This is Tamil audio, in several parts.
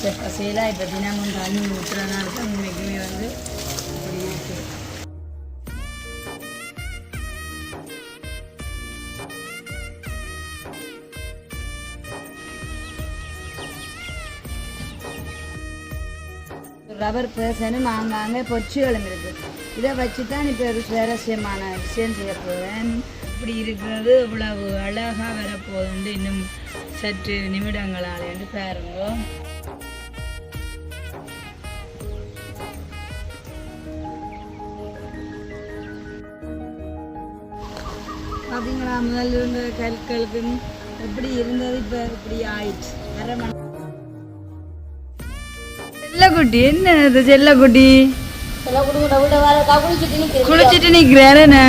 பச்சை செய்யலாம் இப்போ தினமும் தண்ணி ஊற்றுறதுனால தான் உண்மைக்குமே வந்து இப்படி இருக்குது ரப்பர் பேசனும் ஆங்காங்கே இதை வச்சு தான் இப்போ ஒரு சுவாரஸ்யமான விஷயம் செய்ய போகிறேன் இப்படி இருக்கிறது இவ்வளவு அழகாக வரப்போகுதுன்ட்டு இன்னும் சற்று நிமிடங்களாலேன்ட்டு பாருங்க. பார்த்தீங்களா முதல்ல இருந்த கற்களுக்கும் எப்படி இருந்தது இப்போ இப்படி ஆயிடுச்சு அரை மணி செல்லக்குட்டி என்ன இது செல்லக்குட்டி குளிச்சுட்டு நிக்கிறேன் என்ன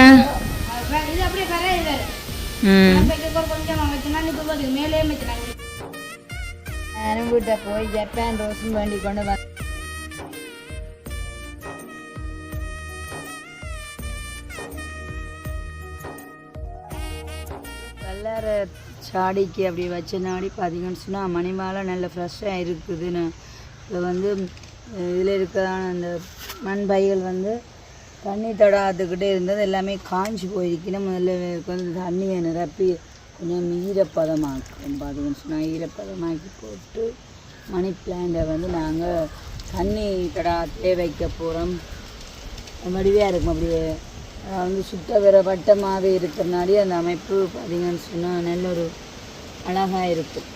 நானும் வீட்டை போய் ஜப்பான் ரோஸும் வேண்டி கொண்டு வந்தேன் வேற சாடிக்கு அப்படி வச்ச நாடி பார்த்தீங்கன்னு சொன்னால் மணி மேலே நல்ல ஃப்ரெஷ்ஷாக இருக்குதுன்னு. இதில் வந்து இதில் இருக்கிறதான அந்த மண் பைகள் வந்து தண்ணி தடாத்துக்கிட்டே இருந்தது. எல்லாமே காஞ்சி போயிருக்குன்னு முதல்ல கொஞ்சம் தண்ணியை நிரப்பி கொஞ்சம் ஈரப்பதமாக்கும் பார்த்தீங்கன்னு சொன்னால் ஈரப்பதமாக்கி போட்டு மணி பிளான்ட்டை வந்து நாங்கள் தண்ணி தடாத்திலே வைக்க போகிறோம் வடிவையாக இருக்கும் அப்படியே வந்து சுத்த வர வட்டமாகவே இருக்கிறனாலே அந்த அமைப்பு பார்த்தீங்கன்னு சொன்னால் நல்ல ஒரு அழகாக இருக்கும்.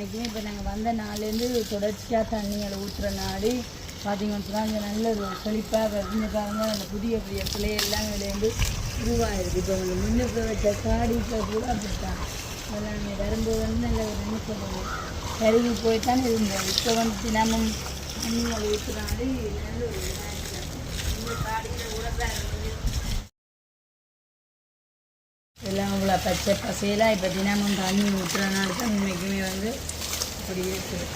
இன்றைக்குமே இப்போ நாங்கள் வந்த நாள்லேருந்து தொடர்ச்சியாக தண்ணிகளை ஊற்றுற நாடு பார்த்தீங்கன்னு சொன்னால் இங்கே நல்ல ஒரு செழிப்பாக வருது பாருங்க அந்த புதிய புதிய பிள்ளை எல்லாம் இதுலேருந்து உருவாயிருக்கு. இப்போ அவங்க முன்னுக்கு வச்ச காடி இப்போ கூட அப்படித்தான். அதெல்லாம் நீங்கள் வரும்போது வந்து நல்ல ஒரு என்ன சொல்லுவோம் கருவி போய் தான் இருந்தோம். இப்போ வந்து தினமும் தண்ணிகளை ஊற்றுறாரு நல்ல ஒரு இதாக இந்த காடியில் கூட பாருங்க பச்சை பசையெல்லாம் இப்போ தினமும் தண்ணி ஊற்றுறதுனால தான் இன்றைக்குமே வந்து இப்படி இருக்குது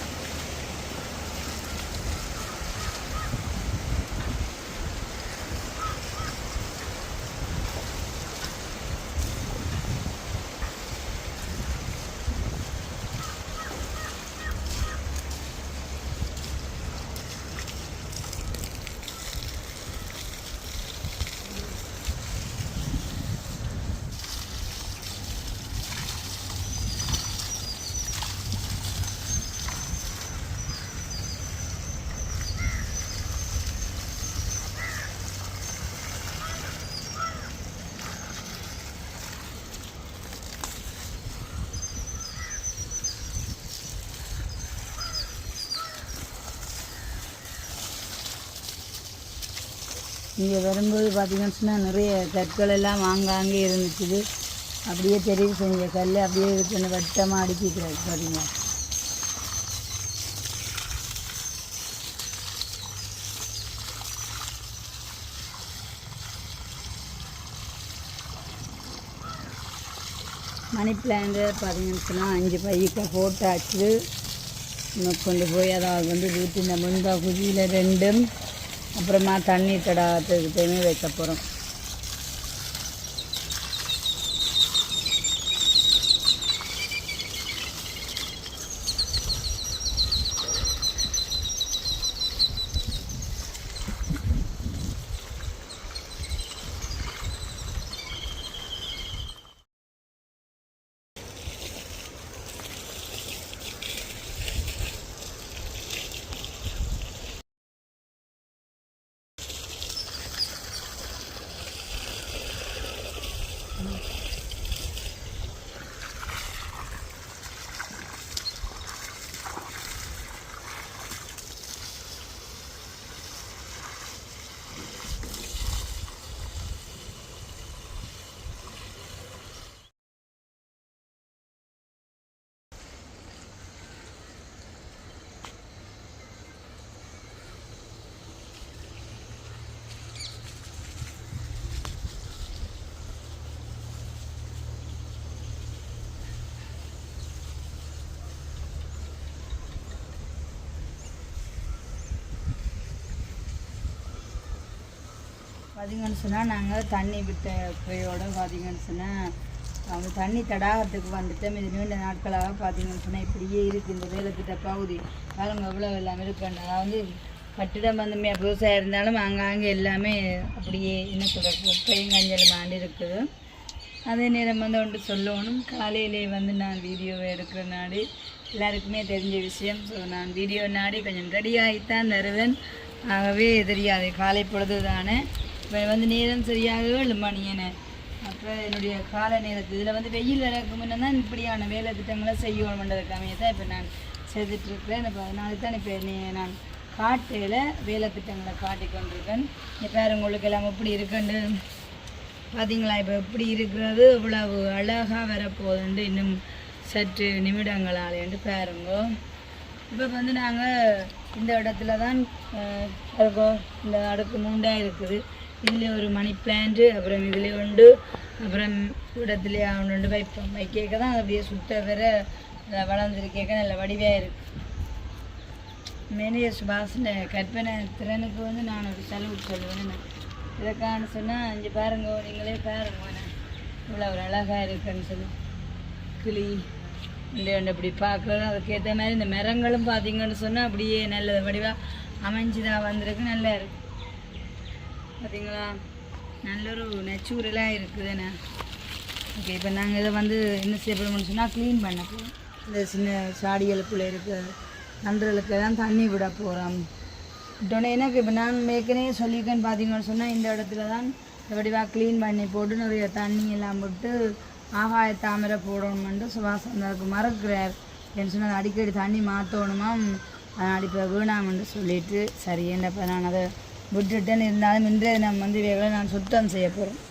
இங்கே வரும்போது பார்த்தீங்கன்னு சொன்னால் நிறைய கற்கள் எல்லாம் வாங்காங்கே இருந்துச்சுது. அப்படியே தெரிவு செஞ்ச கல் அப்படியே இருக்குன்னு வட்டமாக அடுக்கிக்கிறாரு பாருங்க. மணி பிளான்ட் பார்த்தீங்கன்னு சொன்னால் அஞ்சு பையக்க போட்டாச்சு. கொண்டு போய் அதாவது வந்து வீட்டின் முன்பகுதியில் ரெண்டும் அப்புறமா தண்ணி தடாத்துக்கிட்டேயுமே வைக்க போகிறோம் பார்த்தீங்கன்னு சொன்னால் நாங்கள் தண்ணி விட்ட குறையோட பார்த்தீங்கன்னு சொன்னால் அவங்க தண்ணி தடாகத்துக்கு வந்துட்டோம் இது நீண்ட நாட்களாக பார்த்தீங்கன்னு சொன்னால் இப்படியே இருக்குது இந்த வேலைத்திட்ட பகுதி. பாருங்க எவ்வளோ எல்லாமே இருக்குன்னு அதாவது கட்டிடம் வந்து விவசாயம் இருந்தாலும் அங்காங்கே எல்லாமே அப்படியே என்ன சொல்கிற குப்பையும் கஞ்சல் மாண்டி இருக்குது. அதே நேரம் வந்து ஒன்று சொல்லணும். காலையிலே வந்து நான் வீடியோவை எடுக்கிற நாடி. எல்லாருக்குமே தெரிஞ்ச விஷயம். ஸோ நான் வீடியோ நாடி கொஞ்சம் ரெடியாகித்தான் தருவேன் ஆகவே தெரியாது. காலை பொழுது தானே இப்போ வந்து நேரம் சரியாக ஏழு மணி என அப்போ என்னுடைய கால நேரத்து இதில் வந்து வெயில் இறக்கும் முன்னே தான் இப்படியான வேலை திட்டங்களை செய்யணுன்றதுக்காக தான் இப்போ நான் செய்துட்ருக்கிறேன் இப்போ அதனால தான் இப்போ நீ நான் காட்டையில் வேலை திட்டங்களை காட்டி கொண்டிருக்கேன். இப்போ உங்களுக்கு எல்லாம் எப்படி இருக்குன்னு. பார்த்தீங்களா இப்போ எப்படி இருக்கிறது? இவ்வளவு அழகாக வரப்போகுதுன்ட்டு இன்னும் சற்று நிமிடங்களாலேண்டு பாருங்கோ. இப்போ வந்து நாங்கள் இந்த இடத்துல தான் இருக்கோம் இந்த அடுக்கு மூண்டாக இருக்குது. இதில் ஒரு மணி பிளான்ட்டு அப்புறம் இதில் உண்டு. அப்புறம் இடத்துலேயே ஒன்று வைப்போம் வைக்க தான் அது அப்படியே சுத்த வர வளர்ந்துருக்கேக்க நல்ல வடிவாக இருக்கு. மேனேஜர் சுபாஷின் கற்பனை திறனுக்கு வந்து நான் ஒரு செலவு சொல்லுவேன். இதற்கான சொன்னால் அஞ்சு பாருங்க நீங்களே பாருங்க இவ்வளோ ஒரு அழகாக இருக்குன்னு சொல்லி. கிளி இந்த ஒன்று இப்படி பார்க்குறது அதுக்கேற்ற மாதிரி இந்த மரங்களும் பார்த்தீங்கன்னு சொன்னால் அப்படியே நல்ல வடிவாக அமைஞ்சுதான் வந்திருக்கு நல்லா இருக்கு. பார்த்தீங்களா நல்ல ஒரு நெச்சூரலாக இருக்குதுண்ணே. ஓகே இப்போ நாங்கள் இதை வந்து என்ன செய்யப்படும்னு சொன்னால் க்ளீன் பண்ண போகிறோம் இந்த சின்ன சாடிகளுக்குள்ளே இருக்க நன்றுகளுக்கு தான் தண்ணி விட போகிறோம் விட்டோன்னே எனக்கு இப்போ நான் ஏற்கனவே சொல்லியிருக்கேன்னு பார்த்தீங்கன்னு சொன்னால் இந்த இடத்துல தான் வடிவாக க்ளீன் பண்ணி போட்டு நிறைய தண்ணி எல்லாம் போட்டு ஆகாய தாமரை போடணுமென்ட்டு சுவாசம் அதுக்கு மறக்கிறார். என்ன சொன்னால் அடிக்கடி தண்ணி மாற்றணுமா அதனால் இப்போ வேணாமென்று சொல்லிட்டு சரி என்னப்போ நான் அதை விட்டுட்டேன்னு இருந்தாலும் இன்றைய நம்ம வந்து இவைகளை நான் சுத்தம் செய்ய போகிறோம்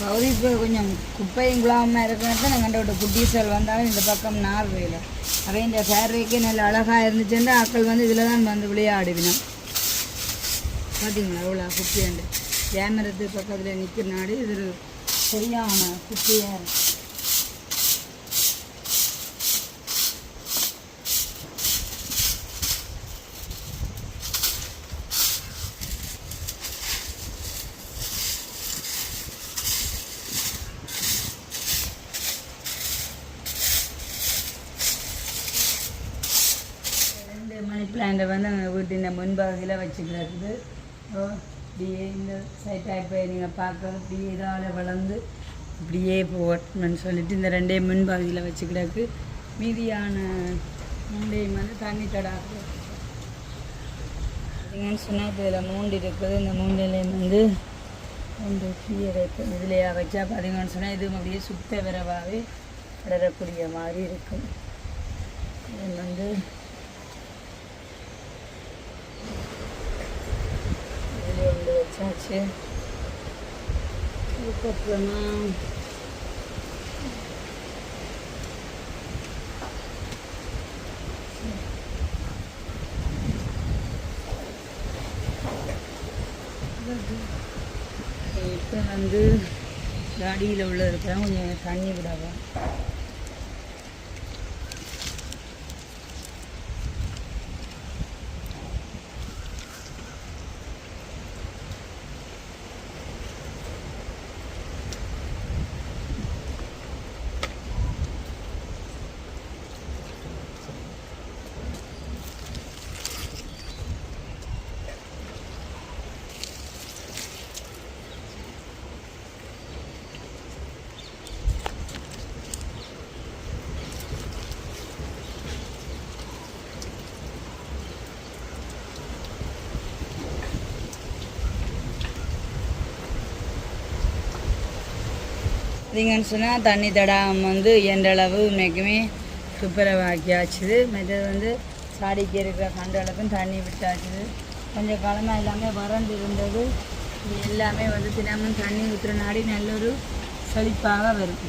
பகுதி இப்போ கொஞ்சம் குப்பையும் குழாமல் இருக்கணும் தான் கண்ட விட்ட குட்டீசல் வந்தாலும் இந்த பக்கம் நார்வேல அவை இந்த ஃபேர்வேக்கே நல்ல அழகாக இருந்துச்சுன்னா ஆக்கள் வந்து இதில் தான் வந்து விளையாடுவினோம். பார்த்தீங்களா அவ்வளோ குப்பையாண்டு. கேமரத்து பக்கத்தில் நிற்கிற நாடு இது சரியான குப்பையாக இருக்கு ரெண்டு மணி பிளான்ட்டை வந்து எங்கள் வீட்டின் முன்பகுதியில் வச்சுக்கிறது இப்படியே இந்த சைட்டாக இப்போ நீங்கள் பார்க்க இப்படியே இதால் வளர்ந்து இப்படியே போட்டணும்னு சொல்லிட்டு இந்த ரெண்டே முன்பகுதியில் வச்சுக்கிறதுக்கு மீதியான மூண்டையும் வந்து தண்ணி தடாக்கு பார்த்தீங்கன்னு சொன்னால் இப்போ இதில் மூண்டு இருக்குது. இந்த மூண்டிலையும் வந்து ரெண்டு கீரை இதுலையாக வச்சா பார்த்தீங்கன்னு சொன்னால் இது அப்படியே சுத்த விரவாகவே வளரக்கூடிய மாதிரி இருக்கும். இது வந்து இதுல ஒன்று வச்சாச்சு அதுக்கப்புறமா இப்போ வந்து தாடியில் உள்ள இருக்கிறேன் கொஞ்சம் தண்ணி விடாதான் பார்த்தீங்கன்னு சொன்னால் தண்ணி தடாகம் வந்து எந்தளவு உண்மைக்குமே துப்புரவாக்கியாச்சுது மற்றது வந்து சாடிக்கு இருக்கிற கண்டளவுக்கும் தண்ணி விட்டாச்சுது. கொஞ்சம் காலமாக எல்லாமே வறண்டு இருந்தது. எல்லாமே வந்து தினமும் தண்ணி ஊற்றுற நாடி நல்ல ஒரு செழிப்பாக வருது.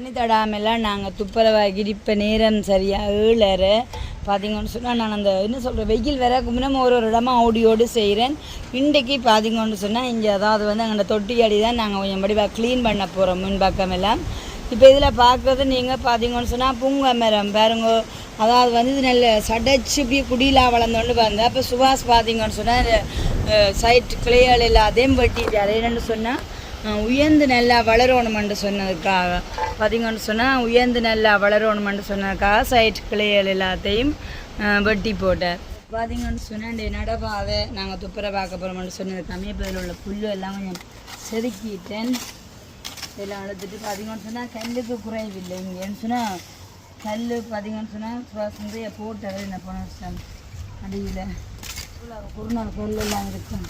தண்ணி தடாமெல்லாம் நாங்கள் துப்புரவாக்கி கிடிப்ப நேரம் சரியாக ஏழரை. பார்த்தீங்கன்னு சொன்னால் நான் அந்த என்ன சொல்கிறேன் வெயில் வர முன்னே ஒரு ஒரு இடமா ஓடி ஓடி செய்கிறேன் இன்றைக்கு பார்த்தீங்கன்னு சொன்னால் இங்கே அதாவது வந்து அங்கே தொட்டி அடி தான் நாங்கள் கொஞ்சம் படிவாக க்ளீன் பண்ண போகிறோம் முன்பக்கம் எல்லாம் இப்போ இதில் பார்க்குறது நீங்கள் பார்த்தீங்கன்னு சொன்னால் பூங்க மரம் பாருங்க. அதாவது வந்து இது நல்ல சடைச்சு இப்படி குடியிலா வளர்ந்தோன்னு பாருங்க. அப்போ சுபாஷ் பார்த்தீங்கன்னு சொன்னால் சைட் கிளைகள் எல்லாத்தையும் வெட்டிட்டாரு. என்னென்னு சொன்னால் உயர்ந்து நல்லா வளரணுமென்று சொன்னதுக்காக. பார்த்திங்கன்னு சொன்னால் உயர்ந்து நல்லா வளரணுமென்று சொன்னதுக்காக சைட் கிளைகள் எல்லாத்தையும் வெட்டி போட்டார் பார்த்திங்கன்னு சொன்னால் இந்த நடப்பாதை நாங்கள் துப்புரை பார்க்க போகிறோம்னு சொன்னது கம்மியப்பதில் உள்ள புல்லு எல்லாம் கொஞ்சம் செதுக்கிட்டேன். எல்லாம் வளர்த்துட்டு பார்த்திங்கன்னு சொன்னால் கல்லுக்கு குறைவில்லை. இங்கேன்னு சொன்னால் கல் பார்த்திங்கன்னு சொன்னால் சுவாசம் நிறைய போட்டார் என்ன போன வருஷம் அடியில். குருநாள் கல் எல்லாம் இருக்கும்.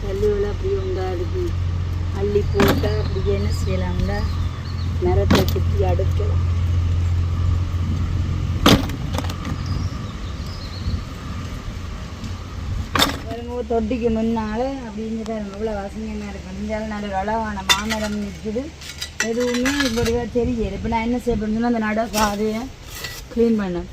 கல்லுகள் அப்படி உண்டா? இருக்கு அள்ளி போட்டால் அப்படி என்ன செய்யலாம்ல மரத்தை சுற்றி அடுக்கலாம். தொட்டிக்கு முன்னால் அப்படின்னு தான் இவ்வளோ வசங்கமாக இருக்கும் இருந்தாலும் நல்ல வளவான மாமரம் நிற்குது எதுவுமே இப்படியா தெரியல இப்போ நான் என்ன செய்ய அந்த நட பாதையை க்ளீன் பண்ணேன்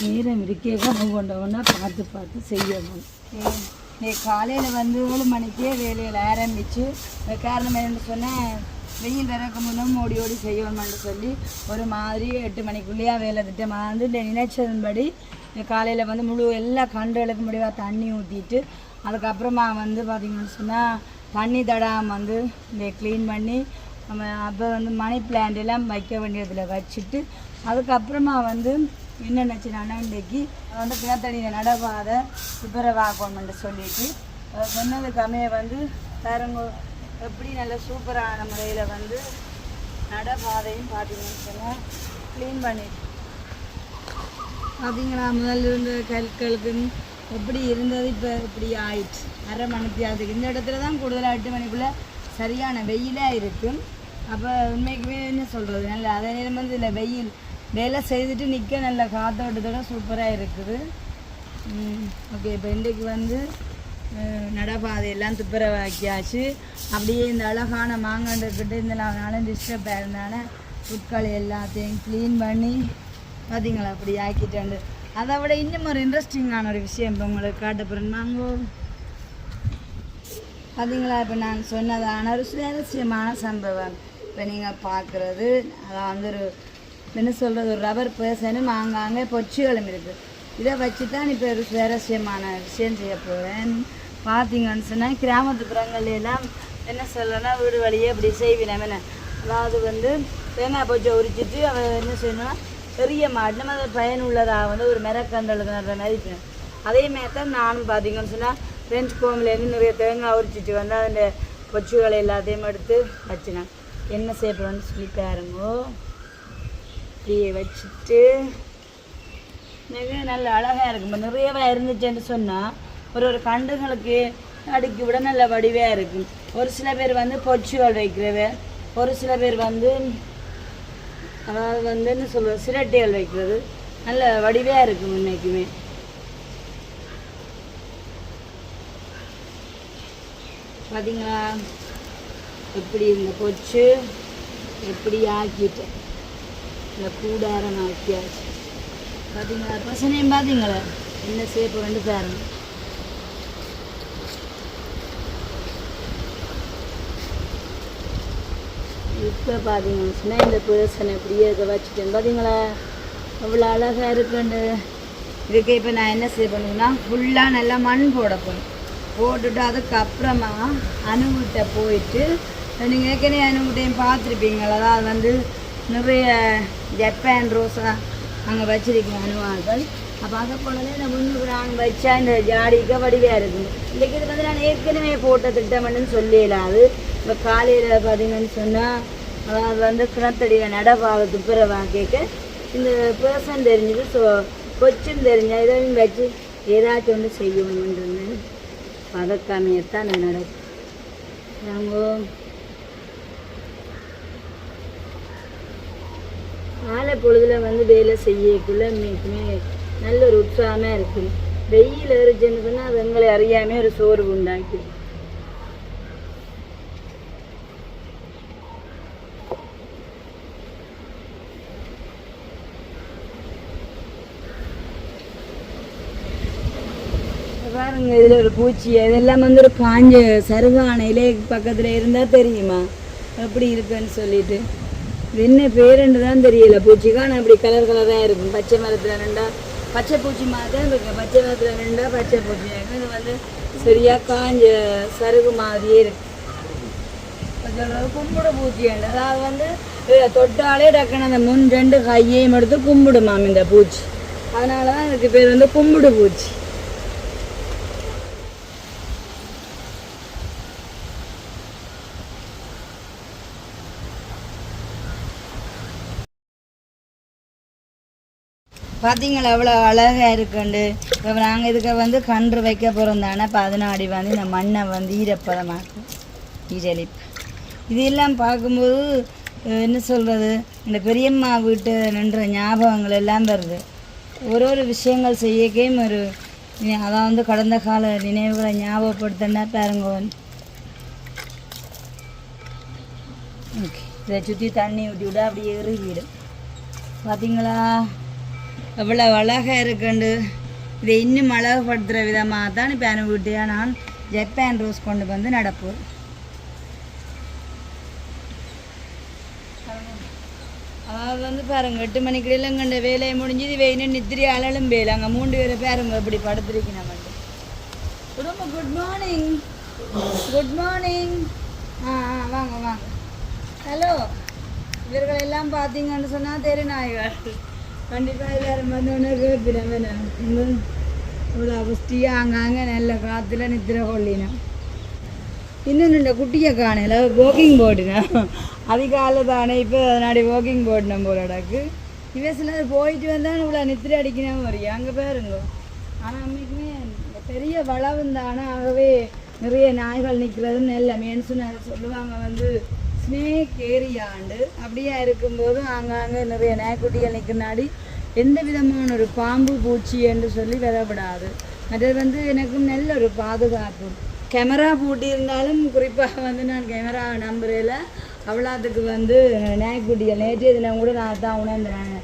நேரம் இருக்கே கொண்ட ஒன்றா பார்த்து பார்த்து செய்யணும். நீ காலையில் வந்து ஏழு மணிக்கே வேலையில் ஆரம்பித்து காரணம் என்னென்னு சொன்னேன் வெயில் வரக்கு முன்னும் ஓடி ஓடி செய்யணும்னு சொல்லி ஒரு மாதிரி எட்டு மணிக்குள்ளேயே வேலை திட்டமாக வந்து இந்த நினைச்சதன்படி காலையில் வந்து முழு எல்லா கண்டுகளுக்கு முடிவாக தண்ணி ஊற்றிட்டு அதுக்கப்புறமா வந்து பார்த்திங்கன்னு சொன்னால் தண்ணி தடாமல் வந்து இந்த க்ளீன் பண்ணி நம்ம அப்போ வந்து மணி பிளான்ட் எல்லாம் வைக்க வேண்டியதில் வச்சுட்டு அதுக்கப்புறமா வந்து என்ன நினச்சினானா இன்றைக்கி வந்து பிணத்தடியில் நடவாத துப்புரவாக்கணும்னு சொல்லிட்டு அவர் சொன்னதுக்கு அமைய வந்து பாருங்க எப்படி நல்ல சூப்பரான முறையில் வந்து நடபாதையும் பார்த்தீங்கன்னு சொன்னால் க்ளீன் பண்ணிட்டு பார்த்தீங்களா முதல்ல இருந்த கற்களுக்கு எப்படி இருந்தது இப்போ இப்படி ஆயிடுச்சு. அரை மணித்தியாவதுக்கு இந்த இடத்துல தான் கூடுதலாக எட்டு மணிக்குள்ளே சரியான வெயிலாக இருக்கும் அப்போ உண்மைக்குமே என்ன சொல்கிறது நல்ல அதே நேரம் வந்து இதில் வெயில் வேலை செய்துட்டு நிற்க நல்ல காத்தோட்டத்தோட சூப்பராக இருக்குது. ஓகே இப்போ இன்றைக்கு வந்து நடப்பாதையெல்லாம் துப்புரவாக்கியாச்சு. அப்படியே இந்த அழகான மாங்காண்டுக்கிட்ட இந்த நாளும் டிஸ்டர்ப் ஆயிருந்தால புட்களை எல்லாத்தையும் க்ளீன் பண்ணி பார்த்தீங்களா அப்படி ஆக்கிட்டேன் அதை விட இன்னும் ஒரு இன்ட்ரெஸ்டிங்கான ஒரு விஷயம் இப்போ உங்களுக்கு காட்ட போகிறேன் பார்த்தீங்களா இப்போ நான் சொன்னதான ஒரு சுவாரஸ்யமான சம்பவம். இப்போ நீங்கள் பார்க்குறது அதான் வந்து ஒரு என்ன சொல்கிறது ஒரு ரப்பர் பேர்சனும் ஆங்காங்கே பொச்சிகளும் இருக்குது இதை வச்சு தான் இப்போ ஒரு சுவாரஸ்யமான விஷயம் செய்ய போகிறேன் பார்த்தீங்கன்னு சொன்னால் கிராமத்துப்புறங்கள்லாம் என்ன சொல்லணும்னா வீடு வழியே இப்படி செய்வினேன் என்ன? அதாவது வந்து தேங்காய் பொச்சை உரிச்சிட்டு அவன் என்ன செய்யணும்னா பெரிய மாடு நம்ம அதை பயனுள்ளதாக வந்து ஒரு மிரக்கண்டலுக்கு நடுற மாதிரி அதே மாதிரி தான் நானும் பார்த்தீங்கன்னு சொன்னால் ஃப்ரெஞ்ச் கோம்லேருந்து நிறைய தேங்காய் உரிச்சிட்டு வந்து அந்த பொச்சுகளை எல்லாத்தையும் எடுத்து வச்சினேன். என்ன செய்ய சொல்லி பாருங்கோ. அப்படியே வச்சுட்டு மிக நல்ல அழகாக இருக்கும். இப்போ இருந்துச்சுன்னு சொன்னால் ஒரு ஒரு கண்டுகளுக்கு அடுக்கி விட நல்ல வடிவாக இருக்கும். ஒரு சில பேர் வந்து பொச்சுகள் வைக்கிறவ ஒரு சில பேர் வந்து அதாவது வந்து என்ன சொல்லுவோம் சிரட்டைகள் வைக்கிறது. நல்ல வடிவாக இருக்கும் இன்றைக்குமே பார்த்தீங்களா எப்படி இந்த கொச்சு எப்படி ஆக்கிட்டேன் இந்த கூடாரம் ஆக்கியாச்சு பார்த்தீங்களா பசனையும் பார்த்தீங்களா என்ன செய்ய ரெண்டு பாருங்க இப்போ பார்த்தீங்கன்னா இந்த பேர்சனை இப்படியே இதை வச்சுட்டேன். பார்த்தீங்களா அவ்வளோ அழகாக இருக்குண்டு இதுக்கு இப்போ நான் என்ன செய்ய பண்ணுவேன்னா ஃபுல்லாக நல்லா மண் போட போகணும் போட்டுட்டு அதுக்கப்புறமா அணுகிட்ட போயிட்டு நீங்கள் ஏற்கனவே அணுகிட்டையும் பார்த்துருப்பீங்களா? அதாவது வந்து நிறைய ஜப்பான் ரோஸா அங்கே வச்சிருக்கீங்க அனுபவங்கள் அப்போ அதை போலவே நான் முன்னுக்கு நான் வச்சா இந்த ஜாடிக்க வடிவாக இருக்குது இன்றைக்கி இது வந்து நான் ஏற்கனவே போட்ட திட்டம்னு சொல்லிடலாது இப்போ காலையில் பார்த்தீங்கன்னு சொன்னால் அதாவது வந்து கிணத்தடியில் நடப்பாக துப்புரவா கேட்க இந்த பேர்சன் தெரிஞ்சது ஸோ கொச்சும் தெரிஞ்ச இதையும் வச்சு ஏதாச்சும் ஒன்று செய்யணும்ன்றது பதக்காமையத்தான் நடக்கும். நாங்கள் மாலை பொழுதுல வந்து வேலை செய்யக்குள்ள மிகமே நல்ல ஒரு உற்சாகமாக இருக்கும் வெயில் எரிச்சுன்னு சொன்னால் அது எங்களை அறியாமே ஒரு சோர்வு உண்டாக்கி. பாருங்க இதில் ஒரு பூச்சி. இதெல்லாம் வந்து ஒரு காஞ்ச சருகான இலை பக்கத்தில் இருந்தால் தெரியுமா? எப்படி இருக்குன்னு சொல்லிட்டு. என்ன பேருன்னு தான் தெரியல. பூச்சிக்கான அப்படி கலர் கலராக இருக்கும். பச்சை மரத்தில் ரெண்டா பச்சை பூச்சி மாதிரி தான் இருக்கு. பச்சை மரத்தில் ரெண்டா பச்சை பூச்சி இது வந்து சரியாக காஞ்ச சருகு மாதிரியே இருக்கு. கும்பிட பூச்சி அதாவது வந்து தொட்டாலே டக்குன்னு அந்த முன் ரெண்டு கையையும் எடுத்து கும்பிடுமாம் இந்த பூச்சி. அதனால தான் இதுக்கு பேர் வந்து கும்பிடு பூச்சி. பார்த்தீங்களா எவ்வளோ அழகாக இருக்குண்டு. இப்போ நாங்கள் இதுக்கு வந்து கன்று வைக்க போகிறோம் தானே பதினாடி வந்து இந்த மண்ணை வந்து ஈரப்பதமாக்கும் ஈரழிப்பு இது எல்லாம் பார்க்கும்போது என்ன சொல்கிறது இந்த பெரியம்மா வீட்டு நின்ற ஞாபகங்கள் எல்லாம் வருது. ஒரு ஒரு விஷயங்கள் செய்யக்கையும் ஒரு அதான் வந்து கடந்த கால நினைவுகளை ஞாபகப்படுத்தினா பாருங்க ஓகே இதை சுற்றி தண்ணி ஊற்றி விட அப்படியே எறுகிடும் பார்த்தீங்களா எவ்வளோ அழகாக இருக்குண்டு. இதை இன்னும் அழகுபடுத்துகிற விதமாக தான் இப்போ அனுப்பிவிட்டியா நான் ஜப்பான் ரோஸ் கொண்டு வந்து நடப்போம். அதாவது வந்து பாருங்க எட்டு மணிக்கு இல்லைங்கண்ட. வேலையை முடிஞ்சது வெயினும் நித்திரி அழலும் வேலை அங்கே மூன்று பேரை பேருங்க இப்படி படுத்துருக்கு நம்ம குடும்பம் குட் மார்னிங் குட் மார்னிங் ஆ ஆ வாங்க வாங்க. ஹலோ இவர்கள் எல்லாம் பார்த்தீங்கன்னு சொன்னால் தெருநாய்கள் கண்டிப்பாக எல்லாரும் வந்து ஒன்று இவ்வளோ அவஸ்தியாக அங்காங்க நல்ல காற்றுல நித்திர கொள்ளினோம் இன்னொன்று குட்டியை காணல வாக்கிங் போட்டுனா அதிகாலை தானே இப்போ அதனாடி வாக்கிங் போட்டினோம் போல இடக்கு இவன் சிலர் போயிட்டு வந்தால் இவ்வளோ நித்திரை அடிக்கணும் வரையும் அங்கே பேருங்க ஆனால் அன்றைக்குமே பெரிய வளவுந்தானே ஆகவே நிறைய நாய்கள் நிற்கிறதும் நல்ல மேன்சு சொல்லுவாங்க வந்து ஸ்னேக் ஏரியாண்டு அப்படியே இருக்கும்போது ஆங்காங்கே நிறைய நேக்குட்டிகள் நிற்கினாடி எந்த விதமான ஒரு பாம்பு பூச்சி என்று சொல்லி விடப்படாது அது வந்து எனக்கும் நல்ல ஒரு பாதுகாப்பு. கேமரா பூட்டியிருந்தாலும் குறிப்பாக வந்து நான் கேமரா நம்புறேல அவ்வளோத்துக்கு வந்து நேக்குட்டிகள் நேற்று இதில் கூட நான் தான் உணர்ந்தேன்.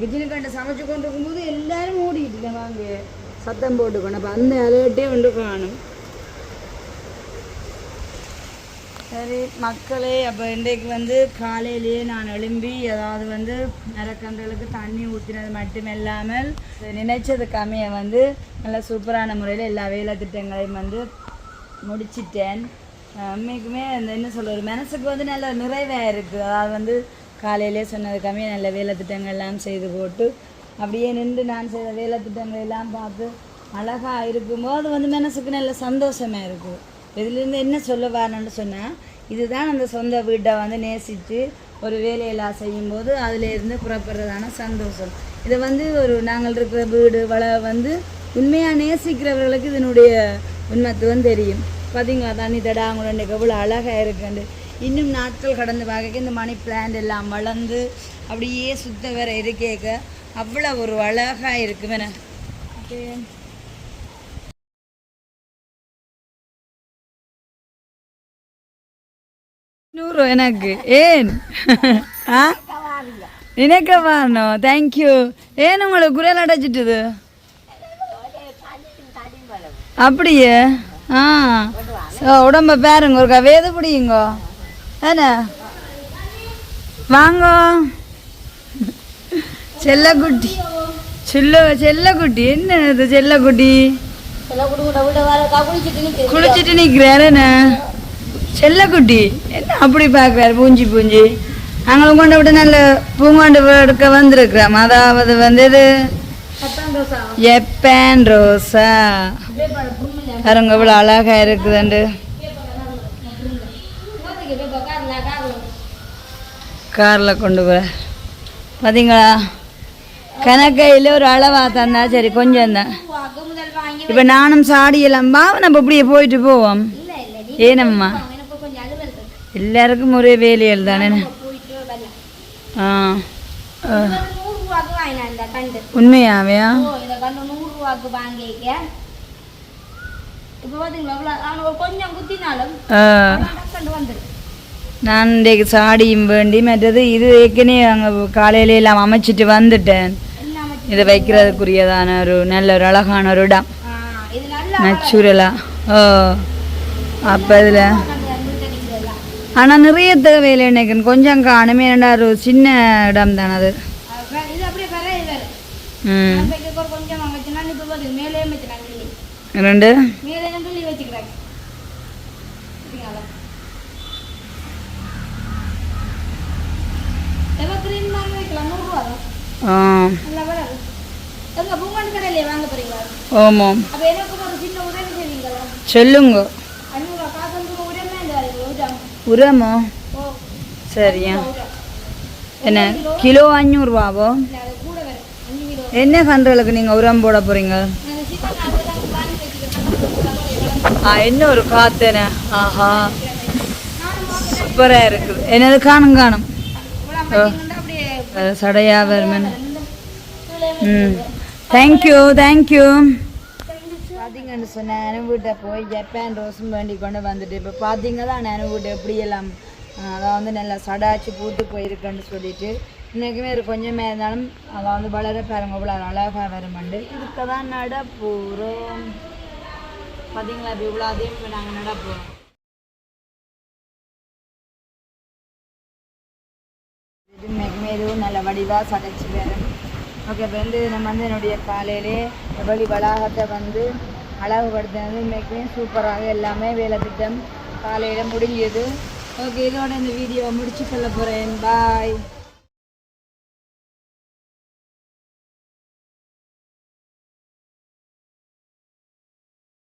கிச்சனுக்கு கண்ட சமைச்சு கொண்டு இருக்கும்போது எல்லாரும் ஓடிட்டு வாங்க சத்தம் போட்டுக்கணும் அப்போ அந்த அலர்ட்டே வந்து காணும். சரி மக்களே அப்போ இன்றைக்கு வந்து காலையிலேயே நான் எழும்பி அதாவது வந்து மரக்கன்றுகளுக்கு தண்ணி ஊற்றினது மட்டும் இல்லாமல் நினைச்சது கம்மியை வந்து நல்லா சூப்பரான முறையில் எல்லா வேலை திட்டங்களையும் வந்து முடிச்சிட்டேன். அஹ் உண்மைக்குமே அந்த என்ன சொல்கிறது மனசுக்கு வந்து நல்ல நிறைவாக இருக்குது அதாவது வந்து காலையிலே சொன்னது கம்மியாக நல்ல வேலை திட்டங்கள் எல்லாம் செய்து போட்டு அப்படியே நின்று நான் செய்த வேலை திட்டங்கள் எல்லாம் பார்த்து அழகாக இருக்கும்போது வந்து மனசுக்கு நல்ல சந்தோஷமாக இருக்குது இதுலேருந்து என்ன சொல்ல வரணும்னு சொன்னால் இதுதான் அந்த சொந்த வீட்டை வந்து நேசித்து ஒரு வேலையெல்லாம் செய்யும்போது அதுலேருந்து புறப்படுறதான சந்தோஷம். இதை வந்து ஒரு நாங்கள் இருக்கிற வீடு வள வந்து உண்மையாக நேசிக்கிறவர்களுக்கு இதனுடைய உண்மத்துவம் தெரியும். பார்த்தீங்களா தண்ணி தடாங்குடன் எவ்வளோ அழகாக இருக்குண்டு. இன்னும் நாட்கள் கடந்து பார்க்க இந்த மணி பிளான்ட் எல்லாம் வளர்ந்து அப்படியே சுத்த வேற இருக்கேக்க. அவ்வளோ ஒரு அழகாக இருக்குவேனே ஓகே எனக்கு ஏன் ஆ நினைக்க வரணும் தேங்க்யூ ஏன் உங்களுக்கு குரல் அடைச்சிட்டுது அப்படியே ஆ உடம்ப பாருங்க ஒரு வேது பிடிங்க என்ன வாங்க செல்லக்குட்டி செல்ல செல்லக்குட்டி என்ன இது செல்லக்குட்டி குளிச்சுட்டு நிற்கிறாரு என்ன செல்லக்குட்டி என்ன அப்படி பார்க்குறாரு? பூஞ்சி பூஞ்சி. நாங்கள் கொண்டு விட்டு நல்ல பூங்கொண்டு எடுக்க வந்திருக்கிறோம். அதாவது வந்து இது ஜப்பான் ரோஸா பாருங்க இவ்வளோ அழகா இருக்குதுண்டு. காரில் கொண்டு போற. பார்த்தீங்களா கணக்கையில் ஒரு அளவா தந்தா சரி கொஞ்சம் தான். இப்போ நானும் சாடி எல்லாம் நம்ம இப்படியே போயிட்டு போவோம். ஏனம்மா எனக்கு கொஞ்சம் அலுவல் இருக்கு எல்லாருக்கும் ஒரே வேலையில் தானே ஆ உண்மையாவையா நான் இன்றைக்கு சாடியும் வேண்டி மற்றது இது ஏற்கனவே அங்கே காலையில எல்லாம் அமைச்சிட்டு வந்துட்டேன் இதை வைக்கிறதுக்குரியதான ஒரு நல்ல ஒரு அழகான ஒரு இடம் நச்சுரலா ஓ அப்போ இதில் ஆனால் நிறைய தேவையில்லை எனக்கு. கொஞ்சம் காணுமே. ஏன்டா ஒரு சின்ன இடம் தானே அது. ரெண்டு. ஆமாம். சொல்லுங்க. உரமோ சரியா. என்ன கிலோ அஞ்சூறுவாவோ? என்ன கன்றுகளுக்கு நீங்கள் உரம் போட போகிறீங்க ஆ என்ன ஒரு காத்தன ஆஹா. சூப்பராக இருக்குது என்னது காணும் காணும். சடையாக அது சடையா ம். தேங்க்யூ தேங்க்யூ பார்த்தீங்கன்னு சொன்னேன் அனு வீட்டை போய் ஜப்பான் ரோஸும் வேண்டி கொண்டு வந்துட்டு இப்போ பார்த்தீங்க தான் அனு வீட்டை எப்படியெல்லாம் அதை வந்து நல்லா சடாச்சு பூத்து போயிருக்குன்னு சொல்லிட்டு இன்றைக்குமே ஒரு கொஞ்சமே இருந்தாலும் அதை வந்து வளர பாருங்க இவ்வளோ அழகாக வருமாண்டு. இதுக்கு தான் நட போகிறோம் பார்த்தீங்களா இப்போ இவ்வளோ அதையும் இப்போ நாங்கள் நட போகிறோம் இதுவுமே இதுவும் நல்ல வடிவாக சடைச்சி வரும். ஓகே இப்போ வந்து நம்ம வந்து என்னுடைய காலையிலே வழி வளாகத்தை வந்து அழகுபடுத்தினது இன்னைக்குமே சூப்பராக எல்லாமே வேலை திட்டம் காலையில் முடிஞ்சது. ஓகே இதோட இந்த வீடியோவை முடிச்சு கொள்ள போகிறேன் பாய்